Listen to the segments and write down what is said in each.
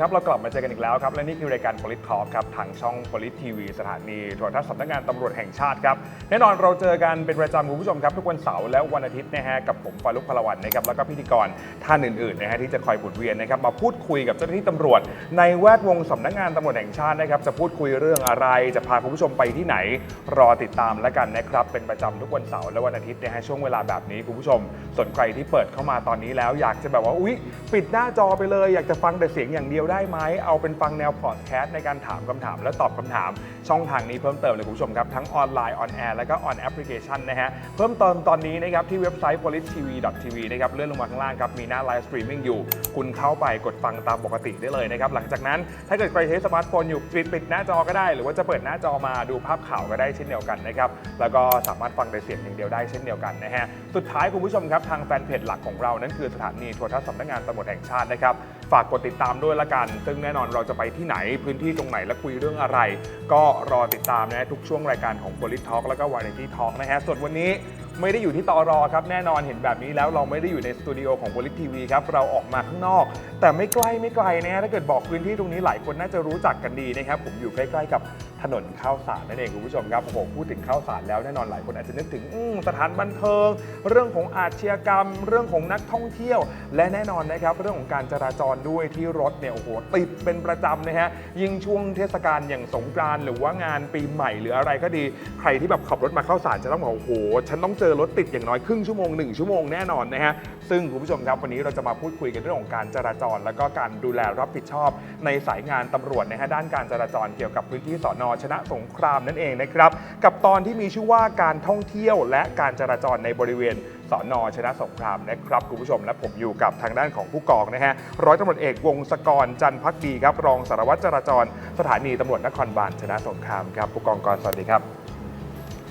ครับคุณผู้ชมครับ เรากลับมาเจอกันอีกแล้วครับ และนี่คือรายการ Polit Talk ครับทางช่อง Polit TV สถานีโทรทัศน์สำนักงานตำรวจแห่งชาติครับ แน่นอนเราเจอกันเป็นประจำคุณผู้ชมครับ ทุกวันเสาร์และวันอาทิตย์นะฮะกับผมฟารุกพลวันนะครับแล้วก็พิธีกรท่านอื่นๆนะฮะที่จะคอยบุดเวียนนะครับมาพูดคุยกับเจ้าหน้าที่ตำรวจ ในแวดวงสำนักงานตำรวจแห่งชาตินะครับจะพูดคุยเรื่องอะไรจะพาคุณผู้ชมไปที่ไหน รอติดตามแล้วกันนะครับเป็นประจำทุกวันเสาร์และวันอาทิตย์นะฮะช่วงเวลาแบบนี้คุณผู้ชม ส่วนใครที่เปิดเข้ามาตอนนี้แล้ว อยากจะแบบว่าอุ๊ยปิดหน้าจอไปเลย อยากจะฟังแต่เสียงอย่างเดียวได้ไหมเอาเป็นฟังแนวพอดแคสต์ในการถามคำถาม และตอบคำถาม ช่องทางนี้เพิ่มเติมเลยคุณผู้ชมครับ ทั้งออนไลน์ออนแอร์และก็ออนแอปพลิเคชันนะฮะ เพิ่มเติมตอนนี้นะครับที่เว็บไซต์ polittv.tv นะครับเลื่อนลงมาข้างล่างครับ มีหน้าไลฟ์สตรีมมิ่งอยู่ คุณเข้าไปกดฟังตามปกติได้เลยนะครับ หลังจากนั้นถ้าเกิดใครใช้สมาร์ทโฟนอยู่ปิดปิดหน้าจอก็ได้ หรือว่าจะเปิดหน้าจอมาดูภาพข่าวก็ได้เช่นเดียวกันนะครับแล้วก็สามารถฟังแต่เสียงอย่างเดียวได้เช่นเดียวกันนะฮะสุดท้ายคุณผู้ชมครับทางแฟนเพจหลักของเรานั่นคือสถานีโทรทัศน์สำนักงานตำรวจแห่งชาตินะครับฝากกดติดตามด้วยละกัน ซึ่งแน่นอนเราจะไปที่ไหนพื้นที่ตรงไหนและคุยเรื่องอะไร ก็รอติดตามนะฮะทุกช่วงรายการของ Polit Talk แล้วก็ Variety Talk นะฮะส่วนวันนี้ ไม่ได้อยู่ที่ตอรอครับแน่นอนเห็นแบบนี้แล้วเราไม่ได้อยู่ในสตูดิโอของ Polit TV ครับเราออกมาข้างนอก แต่ไม่ใกล้ไม่ไกลนะถ้าเกิดบอกพื้นที่ตรงนี้หลายคนน่าจะรู้จักกันดีนะครับผมอยู่ใกล้ ๆ กับถนนข้าวสารนั่นเองคุณผู้ชมครับโอ้โหพูดถึงข้าวสารแล้วแน่นอนหลายคนอาจจะนึกถึงอืมสถานบันเทิง เรื่องของอาชญากรรม เรื่องของนักท่องเที่ยว และแน่นอนนะครับเรื่องของการจราจรด้วยที่รถเนี่ยโอ้โหติดเป็นประจำนะฮะยิ่งช่วงเทศกาลอย่างสงกรานต์หรือว่างานปีใหม่หรืออะไรก็ดี ใครที่แบบขับรถมาเข้าสารจะต้องบอกโอ้โหฉันต้องเจอรถติดอย่างน้อยครึ่งชั่วโมงหนึ่งชั่วโมงแน่นอนนะฮะซึ่งคุณผู้ชมครับวันนี้เราจะมาพูดคุยกันเรื่องของการจราจร แล้วก็การดูแลรับผิดชอบ ในสายงานตำรวจนะฮะด้านการจราจรเกี่ยวกับพื้นที่สอนอชนะสงครามนั่นเองนะครับกับตอนที่มีชื่อว่าการท่องเที่ยวและการจราจรในบริเวณสอนอชนะสงครามนะครับคุณผู้ชมและผมอยู่กับทางด้านของผู้กองนะฮะร้อยตำรวจเอกวงศกรจันพักดีครับรองสารวัตรจราจร สถานีตำรวจนครบาลชนะสงครามครับผู้กองกรสวัสดีครับ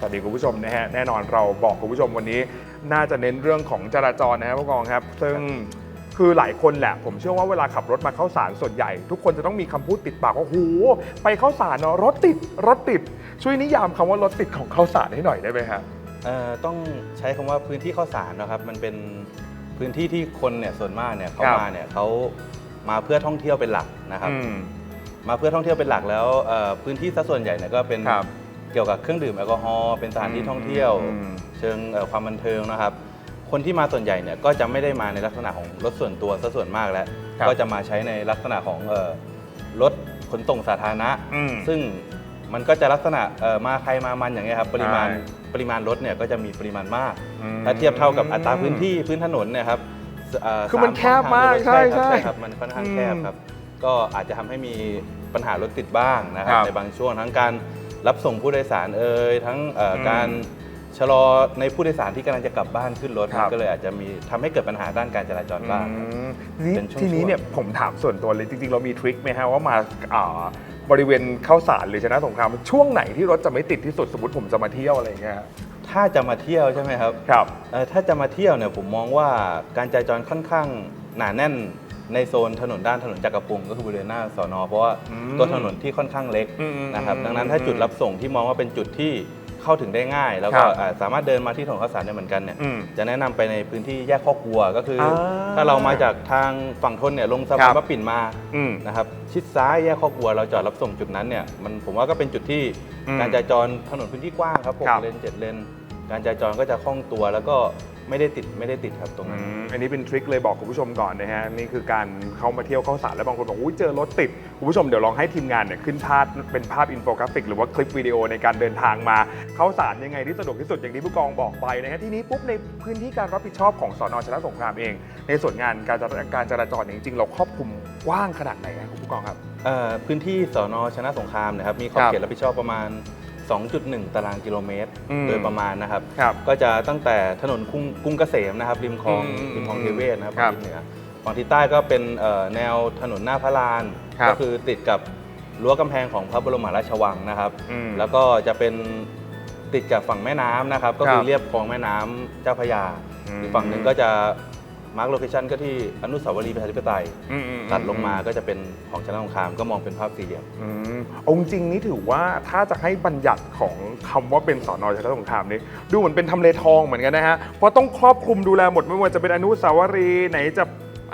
วัสดีคุณผู้ชมนะฮะแน่นอนเราบอกคุณผู้ชมวันนี้ น่าจะเน้นเรื่องของจราจรนะฮะผู้กองครับ ซึ่งคือหลายคนแหละ ผมเชื่อว่าเวลาขับรถมาเข้าสารส่วนใหญ่ ทุกคนจะต้องมีคำพูดติดปากว่าโอ้โหไปเข้าสารเนาะรถติดรถติด ช่วยนิยามคำว่ารถติดของเข้าสารให้หน่อยได้ไหมฮะ เอ่อต้องใช้คำว่าพื้นที่ข้าวสารนะครับ มันเป็นพื้นที่ที่คนเนี่ยส่วนมากเนี่ยเขาครับ มาเนี่ยเขามาเพื่อท่องเที่ยวเป็นหลักนะครับ อืม มาเพื่อท่องเที่ยวเป็นหลักแล้วเอ่อพื้นที่ซะส่วนใหญ่เนี่ยก็เป็นครับ เกี่ยวกับเครื่องดื่มแอลกอฮอล์เป็นสถานที่ท่องเที่ยว อืม เชิงเอ่อความบันเทิงนะครับ คนที่มาส่วนใหญ่เนี่ยก็จะไม่ได้มาในลักษณะของรถส่วนตัวซะส่วนมากแล้ว ครับก็จะมาใช้ในลักษณะของเอ่อรถขนส่งสาธารณะ อืมซึ่งมันก็จะลักษณะเอ่อมาใครมามันอย่างเงี้ยครับปริมาณใช่ ปริมาณรถเนี่ยก็จะมีปริมาณมาก อืม ถ้าเทียบเท่ากับอัตราพื้นที่พื้นถนนเนี่ยครับเคือมันสาแคบมากช่องทงใช่ใช่ใช่ครับมันค่อนข้างอืมแคบครับ ก็อาจจะทำให้มีปัญหารถติดบ้างนะครัครับบในบางช่วงทั้งการ รับส่งผู้โดยสารเอ่ยทั้งเอ่ออมการชะลอในผู้โดยสารที่กำลังจะกลับบ้านขึ้นรถครับ ก็เลยอาจจะมีทำให้เกิดปัญหาด้านการจราจรบ้างอืมนี่เป็นช่วงๆ ทีนี้เนี่ยผมถามส่วนตัวเลยจริงๆ เรามีทริคไหมฮะว่ามาอ่าบริเวณเข้าสารหรือชนะสงครามช่วงไหนที่รถจะไม่ติดที่สุดสมมติผมจะมาเที่ยวอะไรอย่างเงี้ยฮะถ้าจะมาเที่ยวใช่ไหมครับครับ เอ่อถ้าจะมาเที่ยวเนี่ยผมมองว่าการจราจรค่อนข้างหนาแน่น ในโซนถนนด้านถนนจักรพงศ์ก็คือบริเวณหน้าสอนอเพราะว่าอืมตัวถนนที่ค่อนข้างเล็กอืมนะครับ อืมดังนั้นถ้าจุดรับส่งที่มองว่าเป็นจุดที่เข้าถึงได้ง่าย แล้วครัก็บอ่าสามารถเดินมาที่ถนนข้าวสารได้เหมือนกันเนี่ยอืมจะแนะนำไปในพื้นที่แยกข้อกลัวก็คืออ่าถ้าเรามาจากทางฝั่งทนเนี่ยลงสะครัพานบพระปิ่นมา อืม นะครับชิดซ้ายแยกข้อกลัวเราจอดรับส่งจุดนั้นเนี่ยมันผมว่าก็เป็นจุดที่อืมการจราจรถนนพื้นที่กว้างครับหกครับเลนเจ็ดเลนการจราจรก็จะคล่องตัว แล้วก็ ไม่ได้ติดไม่ได้ติดครับตรงอืนั้นมอันนี้เป็นทริคเลยบอกคุณผู้ชมก่อนนะฮะนี่คือการเข้ามาเที่ยวเข้าสารแล้วบางคนบอกอุ้ยเจอรถติดคุณผู้ชมเดี๋ยวลองให้ทีมงานเนี่ยขึ้นภาพเป็นภาพอินโฟกราฟิก หรือว่าคลิปวิดีโอในการเดินทางมาเข้าสารยังไงที่สะดวกที่สุดอย่างที่ผู้กองบอกไปนะฮะที่นี้ปุ๊บในพื้นที่การรับผิดชอบของสอนอชนะสงครามเอง ในส่วนงานการจราการจราจรเนี่ยจริงๆเราครอบคลุมกว้างขนาดไหนครับคุณผู้กองครับ เอ่อพื้นที่สอนอชนะสงครามนะครับมีขอบครับ เขตรับผิดชอบประมาณ 2.1 ตารางกิโลเมตร อืมโดยประมาณนะครับ ครับก็จะตั้งแต่ถนนกรุงกรุงเกษมนะครับริมคลองอืมริมคลองเทเวศนะครับครับฝั่งทิศเหนือฝั่งทิศใต้ก็เป็นเอ่อแนวถนนหน้าพระลาน ครับก็คือติดกับรั้วกำแพงของพระบรมมหาราชวังนะครับ อืมแล้วก็จะเป็นติดกับฝั่งแม่น้ำนะครับ ก็คืคอรับเรียบคลองแม่น้ำเจ้าพระยาอืม อีกฝั่งหนึ่งก็จะ มาร์กโลเคชันก็ที่อนุสาวรีย์ประชาธิปไตยอืมอืมตัดลงมาก็จะเป็นของชนะสงครามก็มองเป็นภาพสี่เหลี่ยม อืมเอาจริงๆนี่ถือว่าถ้าจะให้บัญญัติของคำว่าเป็นสอนอชนะสงครามนี่ดูเหมือนเป็นทำเลทองเหมือนกันนะฮะเพราะต้องครอบคลุมดูแลหมดไม่ว่าจะเป็นอนุสาวรีย์ไหนจะ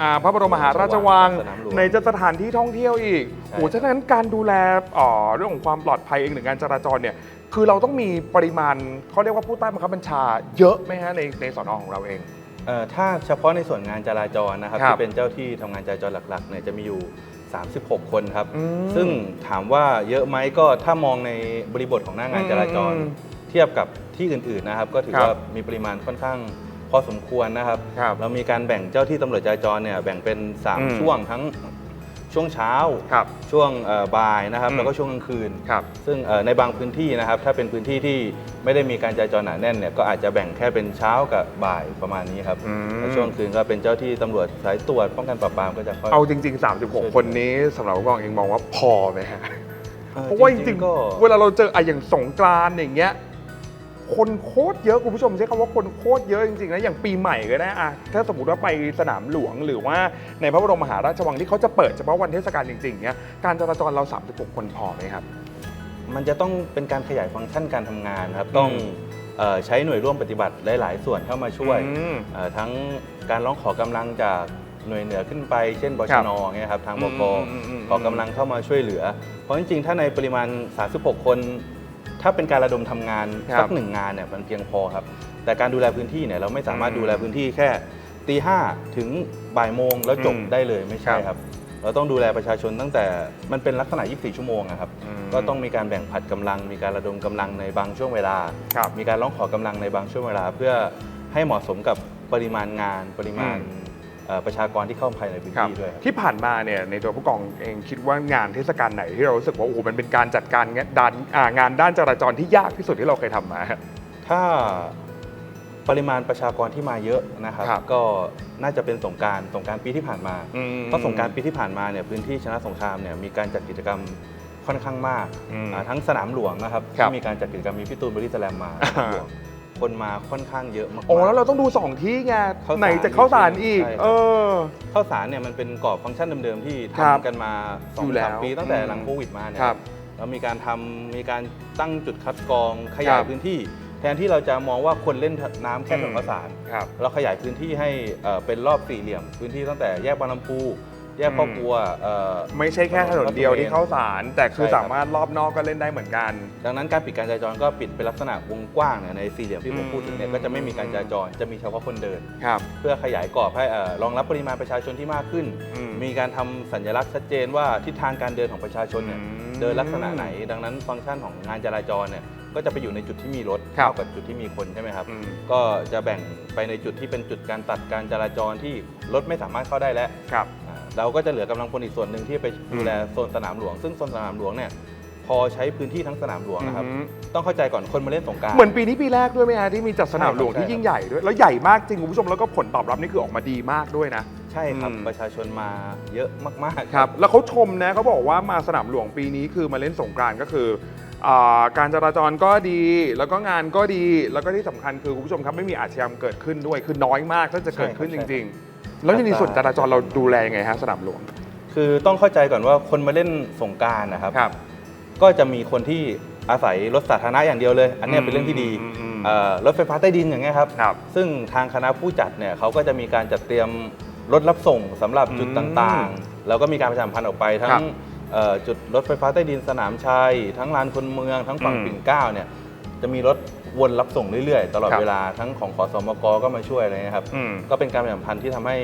อ่าพระบรมมหาราชวังสนามหลวงในจะสถานที่ท่องเที่ยวอีกใช่ โอ้ฉะนั้นการดูแลเอ่อเรื่องของความปลอดภัยเองหรือการจราจรเนี่ยคือเราต้องมีปริมาณเขาเรียกว่าผู้ใต้บังคับบัญชา เยอะไหมฮะในในสอนอของเราเอง เอ่อถ้าเฉพาะในส่วนงานจราจรนะครับครับที่เป็นเจ้าที่ทำงานจราจรหลักๆเนี่ยจะมีอยู่ 36 คนครับ อืมซึ่งถามว่าเยอะไหมก็ถ้ามองในบริบทของหน้างานจราจร อืมเทียบกับที่อื่นๆนะครับ ก็ถือครับว่ามีปริมาณค่อนข้างพอสมควรนะครับ ครับเรามีการแบ่งเจ้าที่ตำรวจจราจรเนี่ยแบ่งเป็น อืม3 ช่วงทั้ง ช่วงเช้า ครับ ช่วงเอ่อบ่ายนะครับ อืม แล้วก็ช่วงกลางคืน ครับ ซึ่งเอ่อในบางพื้นที่นะครับ ถ้าเป็นพื้นที่ที่ไม่ได้มีการจราจรหนาแน่นเนี่ย ก็อาจจะแบ่งแค่เป็นเช้ากับบ่ายประมาณนี้ครับอืม แล้วช่วงคืนก็เป็นเจ้าที่ตำรวจสายตรวจป้องกันปราบปรามก็จะเข้าเอาจริง ๆ 36 คนนี้สำหรับผู้กองเองมองว่าพอไหมฮะ อ่อเพราะว่าจริงๆก็ ๆเวลาเราเจออะอย่างสงกรานต์อย่างเงี้ย คนโคตรเยอะคุณผู้ชมใช้คำว่าคนโคตรเยอะจริงๆนะอย่างปีใหม่ก็ได้อะถ้าสมมติว่าไปสนามหลวงหรือว่าในพระบรมมหาราชวังที่เขาจะเปิดเฉพาะวันเทศกาลจริงๆเนี้ยการจราจรเรา 36 คนพอไหมครับ มันจะต้องเป็นการขยายฟังก์ชันการทำงานครับ ต้องอืมเอ่อใช้หน่วยร่วมปฏิบัติหลาย ๆ ส่วนเข้ามาช่วยอืมเอ่อทั้งการร้องขอกำลังจากหน่วยเหนือขึ้นไป เช่นบคชรับนเงี้ยครับทางบกอืมอืมอืม ขอกำลังเข้ามาช่วยเหลือ เพราะจริง ๆ ถ้าในปริมาณ 36 คน ถ้าเป็นการระดมทำงานครับสักหนึ่งงานเนี่ยมันเพียงพอครับ แต่การดูแลพื้นที่เนี่ยเราไม่สามารถอืมดูแลพื้นที่แค่ตีห้าถึงบ่ายโมงแล้วจบอืมได้เลยไม่ใช่ครับครับ เราต้องดูแลประชาชนตั้งแต่มันเป็นลักษณะ 24 ชั่วโมงอะครับอืมก็ต้องมีการแบ่งผัดกำลัง มีการระดมกำลังในบางช่วงเวลาครับมีการร้องขอกำลังในบางช่วงเวลา เพื่อให้เหมาะสมกับปริมาณงานปริมาณอืมเอ่อ ประชากรที่เข้าภายในพื้นครับที่ด้วยครับที่ผ่านมาเนี่ยในตัวผู้กองเองคิดว่างานเทศกาลไหนที่เรารู้สึกว่าโอ้โหมันเป็นการจัดการงานด้านอ่างานด้านจราจรที่ยากที่สุดที่เราเคยทำมาฮะถ้าปริมาณประชากรที่มาเยอะนะครับครับก็น่าจะเป็นสงกรารสงกรารปีที่ผ่านมาอืมเพราะสงกรารปีที่ผ่านมาเนี่ยพื้นที่ชนะสงครามเนี่ยมีการจัดกิจกรรมค่อนข้างมากอืมอ่าทั้งสนามหลวงนะครับครับที่มีการจัดกิจกรรมมีพี่ตูนบริสแลมมา อ่าสนามหลวงคนมาค่อนข้างเยอะมากๆ โอ้แล้วเราต้องดูสองที่ไงข้าวสารไหนจะเข้าสารอีก ใช่ครับ เออ ข้าวสารเนี่ยมันเป็นกรอบฟังก์ชันเดิมๆที่ครับทำกันมาสอองยู่แล้สามวปีตั้งแต่อืมหลังโควิดมาเนี่ยครับเรามีการทำมีการตั้งจุดคัดกรองขยาคยรับพื้นที่ แทนที่เราจะมองว่าคนเล่นน้ำแค่ถนนอืมข้าวสาร ครับ เราขยายพื้นที่ให้เอ่อเป็นรอบสี่เหลี่ยม พื้นที่ตั้งแต่แยกบางลำพู แยกพ่ออืมครัวเอ่อ ไม่ใช่แค่ถนนเดียวที่เข้าสาร แต่คือใช่ครับ สามารถรอบนอกก็เล่นได้เหมือนกัน ดังนั้นการปิดการจราจรก็ปิดเป็นลักษณะวงกว้างเนี่ยในสี่เหลี่ยมที่ผมพูดถึงเนี่ยอืม ก็จะไม่มีการจราจรจะมีเฉพาะคนเดิน ครับ เพื่อขยายกรอบให้เอ่อรองรับปริมาณประชาชนที่มากขึ้น อืมมีการทำสัญลักษณ์ชัดเจนว่าทิศทางการเดินของประชาชนเนี่ยอืมเดินลักษณะไหน ดังนั้นฟังก์ชันของงานจราจรเนี่ยก็จะไปอยู่ในจุดที่มีรถครับเท่ากับจุดที่มีคนใช่ไหมครับ อืม ก็จะแบ่งไปในจุดที่เป็นจุดการตัดการจราจรที่รถไม่สามารถเข้าได้แล้วครับอ่า เราก็จะเหลือกำลังพลอีกส่วนหนึ่งที่ไปดูแลโซนสนามหลวง ซึ่งโซนสนามหลวงเนี่ยพอใช้พื้นที่ทั้งสนามหลวงนะครับ อือฮึ ต้องเข้าใจก่อนคนมาเล่นสงกราร เหมือนปีนี้ปีแรกด้วยไหมฮะที่มีจัดสนามหลวงใช่ครับ ที่ยิ่งใหญ่ด้วย แล้วใหญ่มากจริงคุณผู้ชมแล้วก็ผลตอบรับนี่คือออกมาดีมากด้วยนะ ใช่ครับ อืม ประชาชนมาเยอะมากๆ ครับแล้วเขาชมนะเขาบอกว่ามาสนามหลวงปีนี้คือมาเล่นสงกรานต์ก็คืออ่าการจราจรก็ดี แล้วก็งานก็ดีแล้วก็ที่สำคัญคือคุณผู้ชมครับไม่มีอาชญากรรมเกิดขึ้นด้วยคือน้อยมากถ้าจะเกิดขึ้นจริงๆ แล้วในส่วนจราจรเราดูแลยังไงฮะสนามหลวง คือต้องเข้าใจก่อนว่าคนมาเล่นสงกรารนะครับ ครับ ก็จะมีคนที่อาศัยรถสาธารณะอย่างเดียวเลย อันเนี้ยเป็นเรื่องที่ดีอืมอืมอืม เอ่อรถไฟฟ้าใต้ดินอย่างเงี้ยครับ ครับ ซึ่งทางคณะผู้จัดเนี่ยเขาก็จะมีการจัดเตรียมรถรับส่งสำหรับจุดอืมต่างๆ แล้วก็มีการประชาสัมพันธ์ออกไปทั้ครังบเอ่อจุดรถไฟฟ้าใต้ดินสนามชัย ทั้งลานคนเมือง ทั้งฝั่งอืมปิ่นเกล้าเนี่ยจะมีรถ วนรับส่งเรื่อยๆ ตลอดครับเวลาทั้งของขอสมกก็มาช่วยอะไรเงี้ยครับ อืม ก็เป็นการประชาสัมพันธ์ที่ทำให้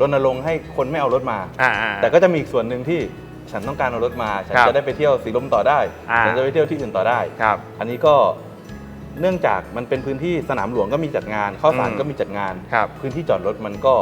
รณรงค์ให้คนไม่เอารถมา อ่าแต่ก็จะมีอีกส่วนหนึ่งที่ฉันต้องการเอารถมา ฉันครับจะได้ไปเที่ยวสีลมต่อได้ อ่า ฉันจะไปเที่ยวที่อื่นต่อได้ ครับ อันนี้ก็เนื่องจากมันเป็นพื้นที่สนามหลวงก็มีจัดงานข้าวสารอืม ก็มีจัดงาน ครับ พื้นที่จอดรถมันก็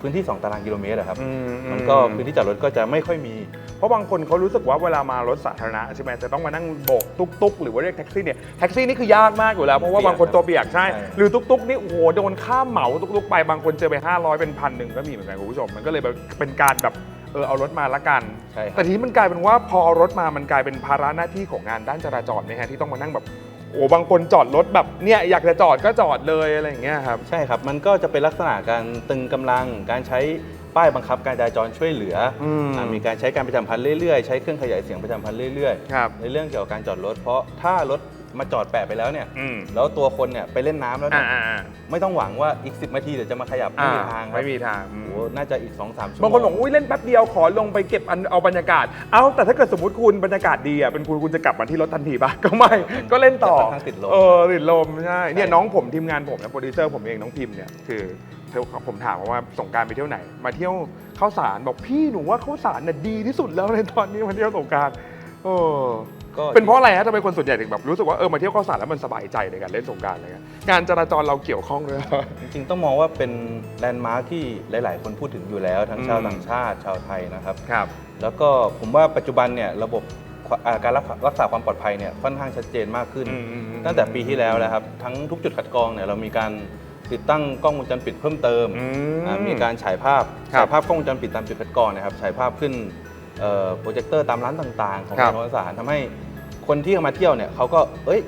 พื้นที่ 2 ตารางกิโลเมตรอะครับ อืมันก็พื้นที่จอดรถก็จะไม่ค่อยมี เพราะบางคนเขารู้สึกว่าเวลามารถสาธารณะใช่ไหมจะต้องมานั่งโบกตุ๊กตุ๊กหรือว่าเรียกแท็กซี่เนี่ยแท็กซี่นี่คือยากมากอยู่แล้วเพราะว่าเปียกบางคนตัวเปียกใช่ใช่หรือตุ๊กตุ๊กนี่โอ้โหโดนค่าเหมาตุ๊กตุ๊กไปบางคนเจอไป 500 เป็นพันหนึ่งก็มีเหมือนกันคุณผู้ชมมันก็เลยแบบเป็นการแบบเออเอารถมาละกันใช่คแต่รับทีนี้มันกลายเป็นว่าพอเอารถมามันกลายเป็นภาระหน้าที่ของงานด้านจราจรนะฮะที่ต้องมานั่งแบบโอ้บางคนจอดรถแบบเนี่ยอยากจะจอดก็จอดเลยอะไรอย่างเงี้ยครับใช่ครับ มันก็จะเป็นลักษณะการตึงกำลังการใช้ ป้ายบังคับการจราจรช่วยเหลืออมอ่ามีการใช้การประจำพันธ์เรื่อยๆ ใช้เครื่องขยายเสียงประจำพันธ์เรื่อยๆครับ ในเรื่องเกี่ยวกับการจอดรถ เพราะถ้ารถมาจอดแปะไปแล้วเนี่ย อืมแล้วตัวคนเนี่ยไปเล่นน้ำแล้วอ่าเนี่ยอ่าอ่าไม่ต้องหวังว่าอีก 10นาทีเดี๋ยวจะมาขยับไม่มีทางครับไม่มีทางอืม โอ้โหน่าจะอีก2-3ชั่วโมงบางคนบอกอุ้ยเล่นแป๊บเดียวขอลงไปเก็บอันเอาบรรยากาศ เอาแต่ถ้าเกิดสมมติคุณบรรยากาศดีอะเป็นคุณคุณจะกลับมาที่รถทันทีปะ ก็ไม่ ก็เล่นต่อจะค่อนข้างติดลมเออติดลมใช่เนี่ยใช่ น้องผมทีมงานผมนะโปรดิวเซอร์ผมเองน้องพิมพ์เนี่ยคือเธอ ผมถามว่าสงกรารไปเที่ยวไหน มาเที่ยวข้าวสารบอกพี่หนูว่าข้าวสารน่ะดีที่สุดแล้วในตอนนี้มาเที่ยวสงกรารโอ้ก็เป็นเพราะอะไรฮะทำไมคนส่วนใหญ่ถึงแบบรู้สึกว่าเออมาเที่ยวข้าวสารแล้วมันสบายใจในการเล่นสงกรารอะไรเงี้ยงานจราจรเราเกี่ยวข้องด้วยเหรอจริงๆต้องมองว่าเป็นแลนด์มาร์คที่หลาย ๆ คนพูดถึงอยู่แล้วทั้งชาวอืมต่างชาติชาวไทยนะครับครับ แล้วก็ผมว่าปัจจุบันเนี่ยระบบอ่าการรักษารักษาความปลอดภัยเนี่ยค่อนข้างชัดเจนมากขึ้นอืมอืมอืมตั้งแต่ปีที่แล้วแล้วครับทั้งทุกจุดคัดกรองเนี่ยเรามีการ ติดตั้งกล้องวงจรปิดเพิ่มเติมอืมอ่ามีการฉายภาพครับฉายภาพกล้องวงจรปิดตามจุดคัดกรองนะครับฉายภาพขึ้นเอ่อโปรเจคเตอร์ตามร้านต่าง ๆ ของครัทาบงโทรสารทำให้คนที่มาเที่ยวเนี่ยเขาก็เอ้ย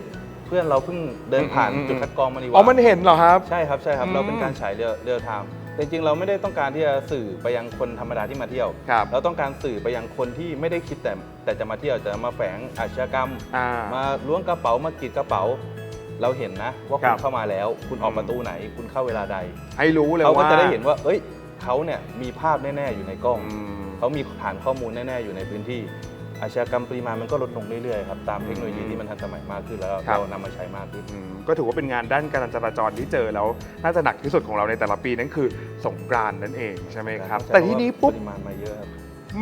เพื่อนเราเพิ่งเดินผ่านอืมอืมจุดคัดกรองมาดีอ๋อว่า มันเห็นเหรอครับ ใช่ครับใช่ครับ อืม เราเป็นการฉายเรียลเรียลไทม์แต่จริงๆเราไม่ได้ต้องการที่จะสื่อไปยังคนธรรมดาที่มาเที่ยว ครับเราต้องการสื่อไปยังคนที่ไม่ได้คิดแต่แต่จะมาเที่ยวจะมาแฝงอาชญากรรม อ่ามาล้วงกระเป๋ามากรีดกระเป๋า เราเห็นนะว่าครัคุบณเข้ามาแล้ว คุณออกอืมประตูไหน คุณเข้าเวลาใดให้รู้เลยเขาว่าก็จะได้เห็นว่า เอ้ยเขาเนี่ยมีภาพแน่ ๆ อยู่ในกล้อง อืม เขามีฐานข้อมูลแน่ ๆ อยู่ในพื้นที่ อาชญากรรมปริมาณมันก็ลดลงเรื่อย ๆ ครับ ตามเทคโนโลยีอืมที่มันทันสมัยมากขึ้น แล้วครับ เรานำมาใช้มากขึ้น อืมก็ถือว่าเป็นงานด้านการจราจรที่เจอแล้วน่าจะหนักที่สุดของเราในแต่ละปีนั่นคือสงกรานต์นั่นเองใช่ไหมครับ แต่ทีนี้ปุ๊บ ปริมาณมาเยอะครับ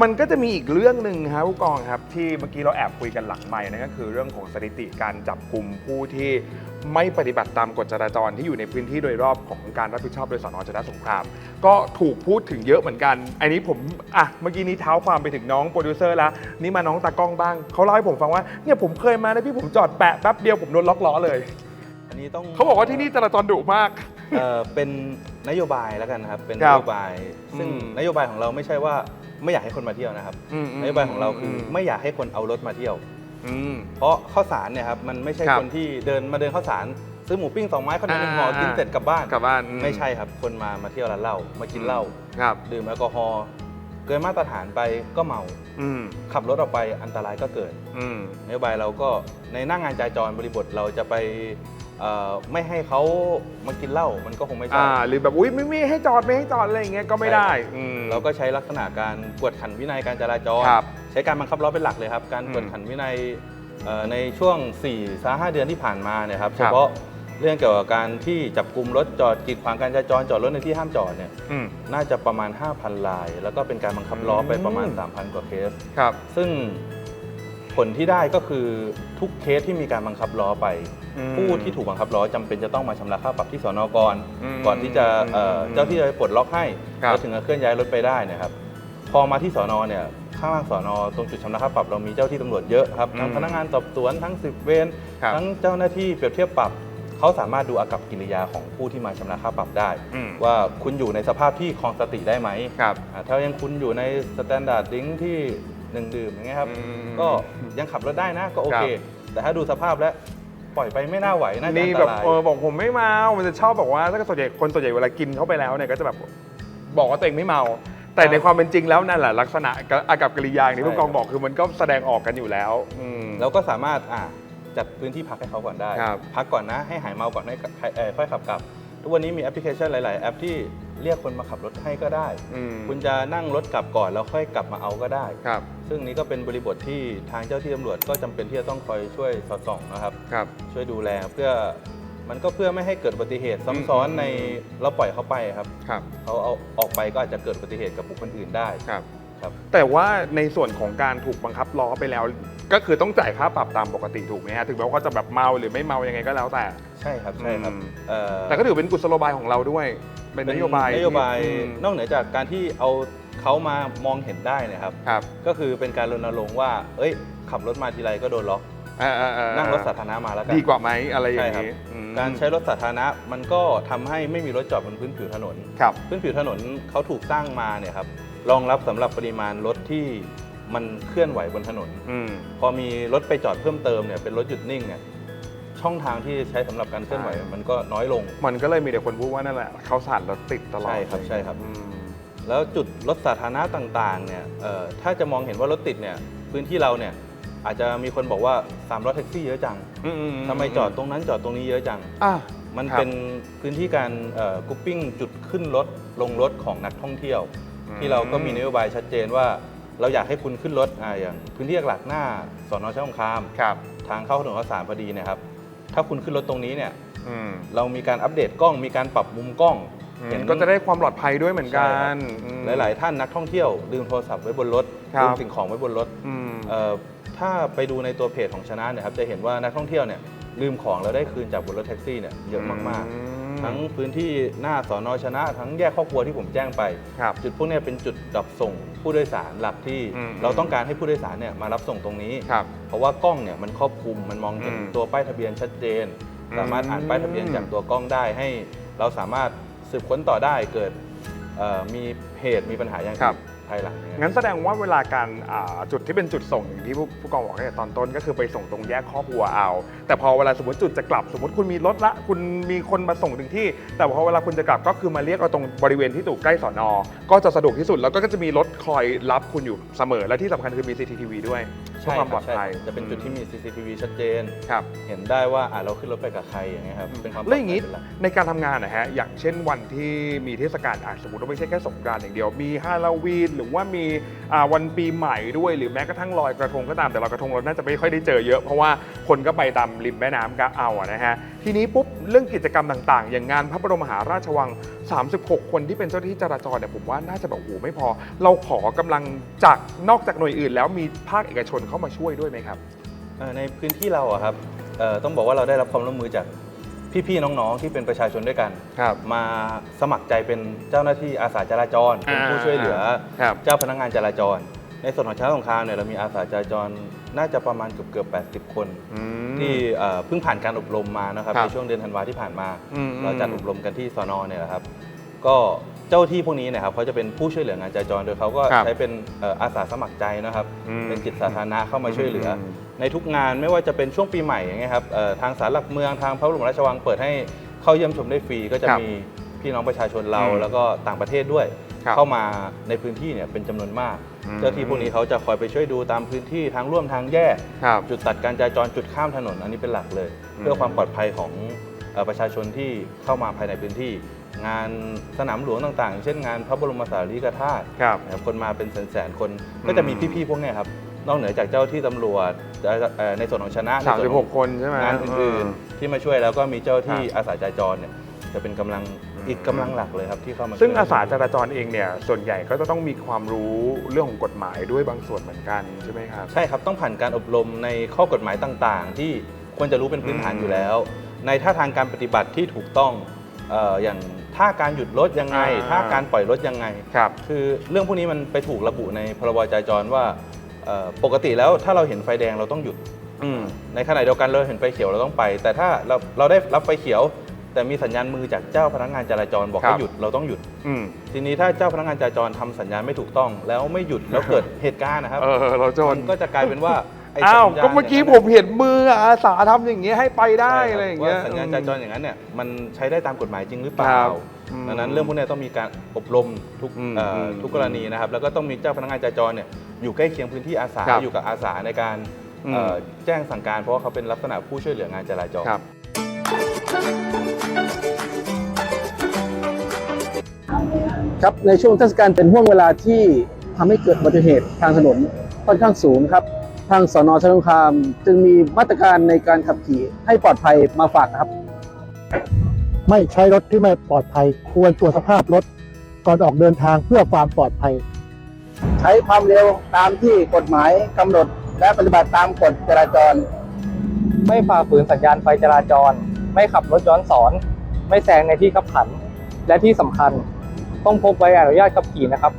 มันก็จะมีอีกเรื่องหนึ่งครับผู้กองครับที่เมื่อกี้เราแอบคุยกันหลังไม้นั่นก็คือเรื่องของสถิติการจับกลุ่มผู้ที่ ไม่ปฏิบัติตามกฎจราจรที่อยู่ในพื้นที่โดยรอบของการรับผิดชอบโดยสนชนะสงคราม ก็ถูกพูดถึงเยอะเหมือนกัน อันนี้ผมอะเมื่อกี้นี้เท้าความไปถึงน้องโปรดิวเซอร์แล้วนี่มาน้องตากล้องบ้างเขาเล่าให้ผมฟังว่าเนี่ยผมเคยมานะพี่ผมจอดแปะแป๊บเดียวผมโดนล็อกล้อเลย อันนี้ต้องเขาบอกว่าที่นี่จราจรดุมาก เอ่อเป็นนโยบายแล้วกันนะครับเป็นคนรับโยบาย ซึ่งอืมนโยบายของเราไม่ใช่ว่าไม่อยากให้คนมาเที่ยวนะครับ อืมอืมนโยบายของเราคืออม ไม่อยากให้คนเอารถมาเที่ยว อืม เพราะข้าวสารเนี่ยครับมันไม่ใช่ครับคนที่เดินมาเดินข้าวสารซื้อหมูปิ้งสองไม้คนนั้นหนึ่งห่ออ่ากินเสร็จกลับบ้าน กลับบ้านอืไม่ใช่ครับ คนมามาเที่ยวร้านเหล้ามากินเหล้าครับ ดื่มแอลกอฮอล์เกินมาตรฐานไปก็เมา อืมขับรถออกไปอันตรายก็เกิดอืม นโยบายเราก็ในหน้างงานจราจรบริบทเราจะไปเอ่อไม่ให้เขามากินเหล้ามันก็คงไม่ใช่ อ่า หรือแบบ อุ้ยไม่ไม่ให้จอด ไม่ให้จอด อะไรอย่างเงี้ย ก็ไม่ได้ใช่ครับอืม เราก็ใช้ลักษณะการกวดขันวินัยการจราจร ครับ ใช้การบังคับล้อเป็นหลักเลยครับ การอืมกวดขันวินัยเอ่อในช่วง4 5 5เดือนที่ผ่านมาเนี่ยครับคเฉรับพาะเรื่องเกี่ยวกับการที่จับกลุ่มรถจอดกีดขวางการจราจรจอดรถในที่ห้ามจอดเนี่ยอืมน่าจะประมาณ 5,000ลาย แล้วก็เป็นการบังคับล้อไปประมาณอืม3,000 กว่าเคสครับซึ่งผลที่ได้ก็คือทุกเคสที่มีการบังคับล้อไปอืมผู้ที่ถูกบังคับล้อจำเป็นจะต้องมาชำระค่าปรับที่สอนอกรอืมก่อนที่จะเอ่ออืมเจ้าที่จะปลดล็อกให้ครับแล้วถึงจะเคลื่อนย้ายรถไปได้เนะครับ พอมาที่สอนอเนี่ย ข้างล่างสอนอตรงจุดชำระค่าปรับเรามีเจ้าที่ตำรวจเยอะครับทั้งอืมพนักงานสอบสวนทั้งสิบเวรครับ ทั้งเจ้าหน้าที่เปรียบเทียบปรับเขาสามารถดูอากับกิริยาของผู้ที่มาชำระค่าปรับได้ อืมว่าคุณอยู่ในสภาพที่คลองสติได้ไหมครับ อ่าถ้ายังคุณอยู่ในสแตนดาร์ดดิ้งที่หนึ่งดื่มอย่างเงี้ยครับ อืมก็ยังขับรถได้นะก็โอเค ครับแต่ถ้าดูสภาพแล้วปล่อยไปไม่น่าไหวน่าจะนี่อันตแบบราย เออบอกผมไม่เมา มันจะชอบบอกว่าถ้าเกิดส่วนใหญ่คนส่วนใหญ่เวลากินเข้าไปแล้วเนี่ยก็จะแบบบอกว่าตัวเองไม่เมา แต่ในความเป็นจริงแล้วนั่นแหละลักษณะอากับกิริยาอย่างที่ใช่ผู้กองบอกคือมันก็แสดงออกกันอยู่แล้วอืมแล้วก็สามารถอ่าจัดพื้นที่พักให้เขาก่อนได้ ครับพักก่อนนะให้หายเมาก่อนให้ให้เอ่อค่อยขับกลับ ทุกวันนี้มีแอปพลิเคชันหลาย ๆ แอปที่เรียกคนมาขับรถให้ก็ได้ อืม คุณจะนั่งรถกลับก่อนแล้วค่อยกลับมาเอาก็ได้ ครับ ซึ่งนี้ก็เป็นบริบทที่ทางเจ้าที่ตำรวจก็จำเป็นที่จะต้องคอยช่วยสอดส่องนะครับ ครับ ช่วยดูแลเพื่อ มันก็เพื่อไม่ให้เกิดอุบัติเหตุซ้ำซ้อนอืมในเราปล่อยเขาไปครับครับเขาเอาออกไปก็อาจจะเกิดอุบัติเหตุกับบุคคลอื่นได้ครับ ครับ แต่ว่าในส่วนของการถูกบังคับล้อไปแล้ว ก็คือต้องจ่ายค่าปรับตามปกติถูกไหมฮะถึงแม้ว่าเขาจะแบบเมาหรือไม่เมายังไงก็แล้วแต่ ใช่ครับใช่ครับอืม เอ่อแต่ก็ถือเป็นกุศโลบายของเราด้วย เป็นนโยบายนโยบายอืมนอกเหนือจากการที่เอาเขามามองเห็นได้เนะครับ ครับ ก็คือเป็นการรณรงค์ว่า เอ้ย ขับรถมาทีไรก็โดนล็อก อ่าอ่าอ่านั่งรถสาธารณะมาแล้วกัน ดีกว่าไหมอะไรอย่าใช่งครับนี้อืมการใช้รถสาธารณะมันก็ทำให้ไม่มีรถจอดบนพื้นผิวถนน ครับ พื้นผิวถนนเขาถูกสร้างมาเนี่ยครับรองรับสำหรับปริมาณรถที่มันเคลื่อนไหวบนถนน อืม พอมีรถไปจอดเพิ่มเติมเนี่ยเป็นรถหยุดนิ่งเนี่ยช่องทางที่ใช้สำหรับการเคลื่อนไหว ใช่ มันก็น้อยลง มันก็เลยมีแต่คนพูดว่านั่นแหละเขาสานรถติดตลอดใช่ครับใช่ครับ อืม แล้วจุดรถสาธารณะต่างๆเนี่ยเอ่อถ้าจะมองเห็นว่ารถติดเนี่ยพื้นที่เราเนี่ย อาจจะมีคนบอกว่าสามล้อแท็กซี่เยอะจังอืมทำไมจอดตรงนั้นจอดตรงนี้เยอะจัง อะ มันครับเป็นพื้นที่การกรุ๊ปปิ้งจุดขึ้นรถลงรถของนักท่องเที่ยว อืม ที่เราก็มีนโยบายชัดเจนว่า เราอยากให้คุณขึ้นรถอ่าอย่าง พื้นที่หลักๆหน้าสอนอช่องคาม ครับ ทางเข้าถนนข้าวสารพอดีเนะครับ ถ้าคุณขึ้นรถตรงนี้เนี่ย อืมเรามีการอัปเดตกล้อง มีการปรับมุมกล้องเห็นก็จะได้ความปลอดภัยด้วยเหมือนกัใช่ครันบอืมหลาย ๆ ท่านนักท่องเที่ยวลืมโทรศัพท์ไว้บนรถครับ ลืมสิ่งของไว้บนรถอืม เอ่อ ถ้าไปดูในตัวเพจของชนะเนี่ยครับจะเห็นว่านักท่องเที่ยวเนี่ยลืมของแล้วได้คืนจากบนรถแท็กซี่เนี่ยเยอะมากอืมๆทั้งพื้นที่หน้าสอนอชนะ ทั้งแยกครอบครัวที่ผมแจ้งไปครับจุดพวกเนี้เป็นจุดดับส่งผู้โดยสารหลักที่อืมเราต้องการให้ผู้โดยสารเนี่ยมารับส่งตรงนี้ครับเพราะว่ากล้องเนี่ยมันครอบคลุมมันมองเห็นอืมตัวป้ายทะเบียนชัดเจนอืมสามารถอ่านป้ายทะเบียนจากตัวกล้องได้ให้ เราสามารถสืบค้นต่อได้เกิดเอ่อมีเหตุมีปัญหาอย่างครับอื่น ภายหลังเนี่ยงั้นแสดงว่าเวลาการอ่าจุดที่เป็นจุดส่งอย่างที่ผู้ผู้กองบอกตั้งแต่ตอนต้นก็คือไปส่งตรงแยกครอบครัวเอา แต่พอเวลาสมมติจุดจะกลับ สมมติคุณมีรถละ คุณมีคนมาส่งถึงที่ แต่พอเวลาคุณจะกลับก็คือมาเรียกเอาตรงบริเวณที่ถูกใกล้สอนอก็จะสะดวกที่สุดแล้วก็จะมีรถคอยรับคุณอยู่เสมอและที่สำคัญคือมี CCTV ด้วย เพื่อใช่ความคปลรัอบดใช่ภัยจะเป็นจุดที่มี CCTV ชัดเจน ครับ เห็นได้ว่าอะเราขึ้นรถไปกับใครอย่างเงี้ยครับเป็นความปลอดแล้ภัวยอย่างนี้เป็นหลัก ในการทำงานนะฮะอย่างเช่นวันที่มีเทศกาลอะสมมติว่าไม่ใช่แค่สงกรานต์อย่างเดียว มีฮาโลวีนหรือว่ามีอ่าวันปีใหม่ด้วยหรือแม้กระทั่งลอยกระทงก็ตามแต่ลอยกระทงเราน่าจะไม่ค่อยได้เจอเยอะเพราะว่าคนก็ไปตามริมแม่น้ำก็เอาอะนะฮะทีนี้ปุ๊บเรื่องกิจกรรมต่าง ๆ อย่างงานพระบรมมหาราชวัง 36 คนที่เป็นเจ้าหน้าที่จราจรเนี่ยผมว่าน่าจะแบบโอ้โหไม่พอ เราขอกำลังจากนอกจากหน่วยอื่น แล้วมีภาคเอกชนเข้ามาช่วยด้วยไหมครับ เอ่อในพื้นที่เราอะครับเอ่อต้องบอกว่าเราได้รับความร่วมมือจากพี่ๆน้องๆที่เป็นประชาชนด้วยกัน ครับ มาสมัครใจเป็นเจ้าหน้าที่อาสาจราจรเป็นผู้ช่วยเหลือ ครับ เจ้าพนักงานจราจร ในส่วนของชาติสงครามเนี่ยเรามีอาสาจราจรน่าจะประมาณเกือบเกือบ80 คน อืม ที่เอ่อเพิ่งผ่านการอบรมมานะครับครับในช่วงเดือนธันวาที่ผ่านมา อืมเราจัดอบรมกันที่สอนอเนี่ยแหละครับ ก็ เจ้าที่พวกนี้เนะครับเขาจะเป็นผู้ช่วยเหลืองานจราจรโดยเขาก็ครับใช้เป็นเอ่ออาสาสมัครใจนะครับ อืมเป็นจิตสาธารณะเข้ามาช่วยเหลืออม ในทุกงานไม่ว่าจะเป็นช่วงปีใหม่อย่างเงี้ยครับเอ่อทางสารหลักเมืองทางพระบรมราชวังเปิดให้เข้าเยี่ยมชมได้ฟรีก็จะครับมีพี่น้องประชาชนเราอืมแล้วก็ต่างประเทศด้วย ครับเข้ามาในพื้นที่เนี่ยเป็นจำนวนมาก อืม เจ้าที่พวกนี้เขาจะคอยไปช่วยดูตามพื้นที่ทางร่วมทางแยก ครับ จุดตัดการจราจรจุดข้ามถนนอันนี้เป็นหลักเลยเพื่อความปลอดภัยของเอ่อประชาชนที่เข้ามาภายในพื้นที่ งานสนามหลวงต่างๆ เช่นงานพระบรมสารีริกธาตุครับ นะครับคนมาเป็นแสนๆคนก็จะมีพี่ๆพวกเนี้ยครับนอกเหนือจากเจ้าที่ตำรวจเอ่อเอ่อในส่วนของชนะในสามส่วสินบขหองกคนใช่ไหมงานอื่นๆที่มาช่วยแล้วก็มีเจ้าที่ครับอาสาจราจรเนี่ยจะเป็นกำลังอีกกำลังหลักเลยครับที่เข้ามาซึ่งช่วยอาสาจราจรเองเนี่ยส่วนใหญ่ก็จะต้องมีความรู้เรื่องของกฎหมายด้วยบางส่วนเหมือนกันใช่ไหมครับ ใช่ครับต้องผ่านการอบรมในข้อกฎหมายต่างๆ ที่ควรจะรู้เป็นพื้นฐานอืมอยู่แล้ว ในท่าทางการปฏิบัติที่ถูกต้องเอ่ออย่าง ท่าการหยุดรถยังไง อ่าท่าการปล่อยรถยังไง ครับ คือเรื่องพวกนี้มันไปถูกระบุในพรบจราจรว่าเอ่อปกติแล้วถ้าเราเห็นไฟแดงเราต้องหยุด อืม ในขณะเดียวกันเราเห็นไฟเขียวเราต้องไป แต่ถ้าเราเราได้รับไฟเขียว แต่มีสัญญาณมือจากเจ้าพนักงานจราจรบอกครัให้บ หยุดเราต้องหยุด อืมทีนี้ถ้าเจ้าพนักงานจราจรทำสัญญาณไม่ถูกต้อง แล้วไม่หยุดแล้วเกิดเหตุการณ์นะครับเออเราจนมันก็จะกลายเป็นว่า ไอ้าว สัญญณก็เมื่อกี้ย่างผนั้นมเห็นมืออาสาทำอย่างเงี้ยให้ไปได้ใช่คบอะไรอย่างเงี้ย ว่าสัญญาณจราจรอย่างนั้นเนี่ยมันใช้ได้ตามกฎหมายจริงหรือเปคล่ารับอืมดังนั้นเรื่องพวกเนี้ยต้องมีการอบรมทุกอืมเอ่ออมทุกกรณีนะครับ แล้วก็ต้องมีเจ้าพนักงานจราจรเนี่ยอยู่ใกล้เคียงพื้นที่อาสาครับอยู่กับอาสาในการอืม เอ่อแจ้งสั่งการเพราะว่าเขาเป็นลักษณะผู้ช่วยเหลืองานจราจร ครับ ครับในช่วงเทศกาลเป็นห่วงเวลาที่ทำให้เกิดอุบัติเหตุทางถนนค่อนข้างสูงครับ ทางสนชลงครามจึงมีมาตรการในการขับขี่ให้ปลอดภัยมาฝากนะครับ ไม่ใช้รถที่ไม่ปลอดภัยควรตรวจสภาพรถก่อนออกเดินทางเพื่อความปลอดภัย ใช้ความเร็วตามที่กฎหมายกำหนด และปฏิบัติตามกฎจราจร ไม่ฝ่าฝืนสัญญาณไฟจราจร ไม่ขับรถย้อนสอน ไม่แซงในที่ขับขัน และที่สำคัญ ต้องพกใบอนุญาตขับขี่นะครับ